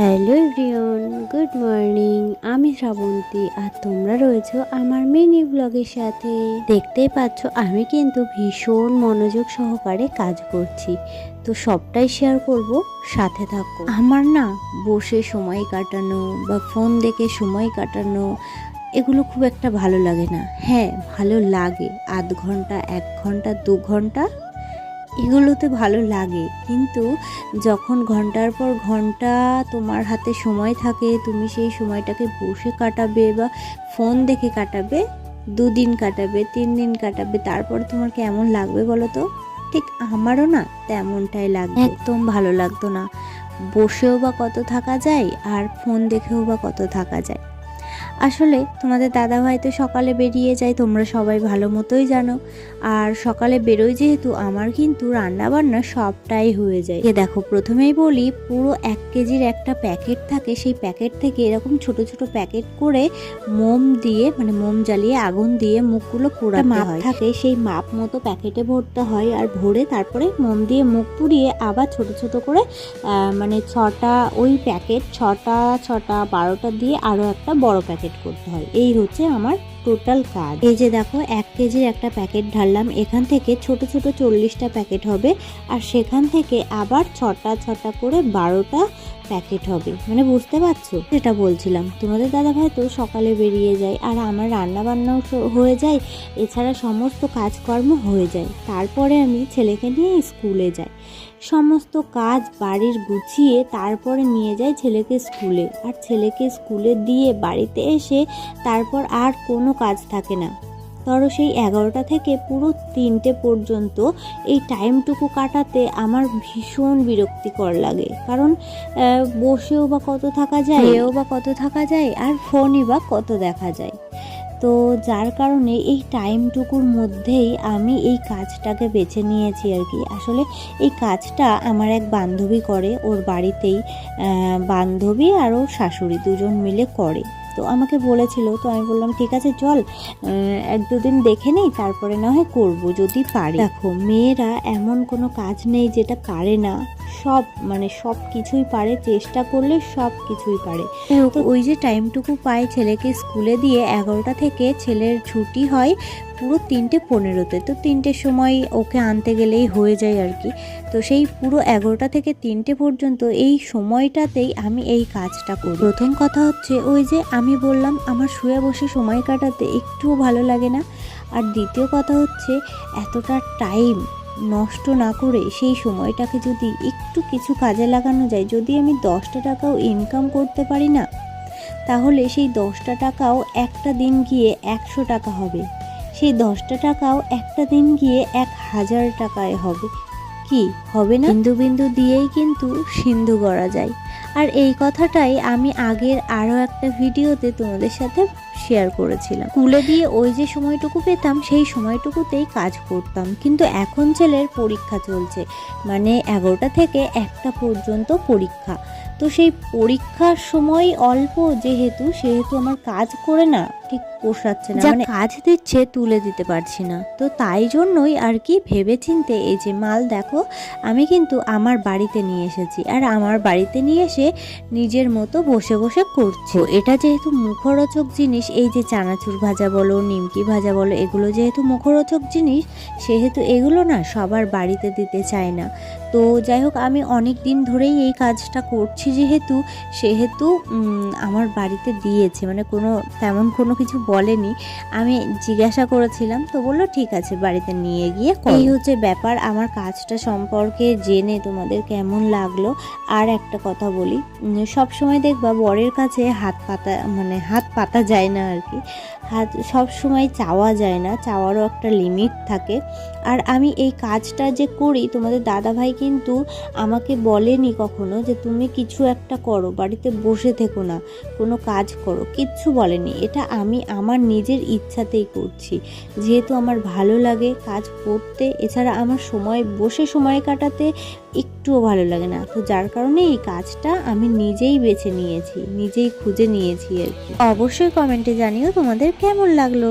Hello everyone good morning. আমি শ্রাবন্তী আর তোমরা রয়েছো আমার মিনি ব্লগের সাথে। দেখতেই পাচ্ছ, আমি কিন্তু ভীষণ মনোযোগ সহকারে কাজ করছি। তো সবটাই শেয়ার করব, সাথে থাকো। আমার না বসে সময় কাটানো বা ফোন দেখে সময় কাটানো এগুলো খুব একটা ভালো লাগে না। হ্যাঁ ভালো লাগে। আধ ঘণ্টা, এক ঘণ্টা, দু ঘণ্টা এগুলোতে ভালো লাগে, কিন্তু যখন ঘণ্টার পর ঘণ্টা তোমার হাতে সময় থাকে, তুমি সেই সময়টাকে বসে কাটাবে বা ফোন দেখে কাটাবে, দুদিন কাটাবে তিন দিন কাটাবে, তারপর তোমার কেমন লাগবে বলো তো? ঠিক আমারও না তেমনটাই লাগবে। একদম ভালো লাগতো না। বসেও বা কত থাকা যায়, আর ফোন দেখেও বা কত থাকা যায়। আসলে তোমাদের দাদাভাই তো সকালে বেরিয়ে যায় তোমরা সবাই ভালো মতোই জানো। আর সকালে বেরোয় যেহেতু আমার কিন্তু রান্না বান্না সবটাই হয়ে যায়। দেখো প্রথমেই বলি পুরো এক কেজির একটা প্যাকেট থাকে সেই প্যাকেট থেকে এরকম ছোট ছোট প্যাকেট করে মোম দিয়ে মানে মোম জ্বালিয়ে আগুন দিয়ে মুখগুলো পোড়াতে মাপ থাকে সেই মাপ মতো প্যাকেটে ভরতে হয় আর ভরে তারপরে মোম দিয়ে মুখ পুড়িয়ে আবার ছোট ছোট করে মানে ছটা ওই প্যাকেট ছটা ছটা বারোটা দিয়ে আরও একটা বড় প্যাকেট করতে হয়। এই হচ্ছে আমার টোটাল কাজ এই যে দেখো, এক কেজির একটা প্যাকেট ঢাললাম। এখান থেকে ছোট ছোট চল্লিশটা প্যাকেট হবে আর সেখান থেকে আবার ছটা ছটা করে বারোটা প্যাকেট হবে। মানে বুঝতে পারছ? যেটা বলছিলাম। তোমাদের দাদা ভাই তো সকালে বেরিয়ে যায় আর আমার রান্না বান্নাও হয়ে যায়, এছাড়া সমস্ত কাজকর্ম হয়ে যায়। তারপরে আমি ছেলেকে নিয়ে স্কুলে যাই। সমস্ত কাজ বাড়ির গুছিয়ে তারপরে নিয়ে যাই ছেলেকে স্কুলে। আর ছেলেকে স্কুলে দিয়ে বাড়িতে এসে তারপর আর কোনো কাজ থাকে না। ধরো সেই এগারোটা থেকে পুরো তিনটে পর্যন্ত এই টাইমটুকু কাটাতে আমার ভীষণ বিরক্তিকর লাগে। কারণ বসেও বা কত থাকা যায় এও বা কত থাকা যায় আর ফোনই বা কত দেখা যায়। তো যার কারণে এই টাইমটুকুর মধ্যেই আমি এই কাজটাকে বেছে নিয়েছি আর কি। আসলে এই কাজটা আমার এক বান্ধবী করে ওর বাড়িতেই বান্ধবী আর ওর শাশুড়ি দুজন মিলে করে। তো আমাকে বলেছিল, তো আমি বললাম, ঠিক আছে, চল এক দুদিন দেখে নেই, তারপরে না হয় করব, যদি পারি। দেখো, মেয়েরা এমন কোনো কাজ নেই যেটা পারে না। সব মানে সব কিছুই পারে চেষ্টা করলে সব কিছুই পারে। তো ওই যে টাইমটুকু পাই ছেলেকে স্কুলে দিয়ে এগারোটা থেকে ছেলের ছুটি হয় পুরো তিনটে পনেরোতে। তো তিনটের সময় ওকে আনতে গেলেই হয়ে যায় আর কি। তো সেই পুরো এগারোটা থেকে তিনটে পর্যন্ত এই সময়টাতেই আমি এই কাজটা করি। প্রথম কথা হচ্ছে ওই যে আমি বললাম আমার শুয়ে বসে সময় কাটাতে একটুও ভালো লাগে না। আর দ্বিতীয় কথা হচ্ছে এতটা টাইম নষ্ট না করে সেই সময়টাকে যদি একটু কিছু কাজে লাগানো যায়, যদি আমি দশটা টাকাও ইনকাম করতে পারি না, তাহলে সেই দশটা টাকাও একটা দিন গিয়ে একশো টাকা হবে। সেই দশটা টাকাও একটা দিন গিয়ে এক হাজার টাকায় হবে। কি? হবে না? বিন্দু বিন্দু দিয়েই কিন্তু সিন্ধু গড়া যায়। আর এই কথাটাই আমি আগের আরও একটা ভিডিওতে তোমাদের সাথে শেয়ার করেছিলাম। স্কুলে দিয়ে ওই যে সময়টুকু পেতাম, সেই সময়টুকুতেই কাজ করতাম। কিন্তু এখন ছেলের পরীক্ষা চলছে মানে এগারোটা থেকে একটা পর্যন্ত পরীক্ষা। তো সেই পরীক্ষার সময় অল্প যেহেতু সেহেতু আমার কাজ করে না ঠিক পোষাচ্ছে না মানে কাজ দিচ্ছে তুলে দিতে পারছি না। তো তাই জন্যই আর কি ভেবেচিন্তে এই যে মাল দেখো আমি কিন্তু আমার বাড়িতে নিয়ে এসেছি। আর আমার বাড়িতে নিয়ে এসে নিজের মতো বসে বসে করছি। এটা যেহেতু মুখরোচক জিনিস এই যে চানাচুর ভাজা বলো নিমকি ভাজা বলো এগুলো যেহেতু মুখরোচক জিনিস সেহেতু এগুলো না সবার বাড়িতে দিতে চায় না। তো যাই হোক আমি অনেক দিন ধরেই এই কাজটা করছি যেহেতু সেহেতু আমার বাড়িতে দিয়েছে মানে কোনো তেমন কোনো কিছু বলেনি। আমি জিজ্ঞাসা করেছিলাম তো বলল ঠিক আছে বাড়িতে নিয়ে গিয়ে। এই হচ্ছে ব্যাপার আমার কাজটা সম্পর্কে জেনে তোমাদের কেমন লাগল। আর একটা কথা বলি সব সময় দেখবা বরের কাছে হাত পাতা মানে হাত পাতা যায় না আর কি। হাত সব সময় চাওয়া যায় না চাওয়ারও একটা লিমিট থাকে। আর আমি এই কাজটা যে করি তোমাদের দাদা ভাই কিন্তু আমাকে বলেনি কখনো যে তুমি কিছু একটা করো, বাড়িতে বসে থেকো না, কোনো কাজ করো, কিচ্ছু বলেনি। এটা আমি আমার নিজের ইচ্ছাতেই করছি। যেহেতু আমার ভালো লাগে কাজ করতে, এছাড়া আমার সময়, বসে সময় কাটাতে একটুও ভালো লাগে না। তো যার কারণে এই কাজটা আমি নিজেই বেছে নিয়েছি, নিজেই খুঁজে নিয়েছি আর কি। অবশ্যই কমেন্টে জানিও তোমাদের কেমন লাগল।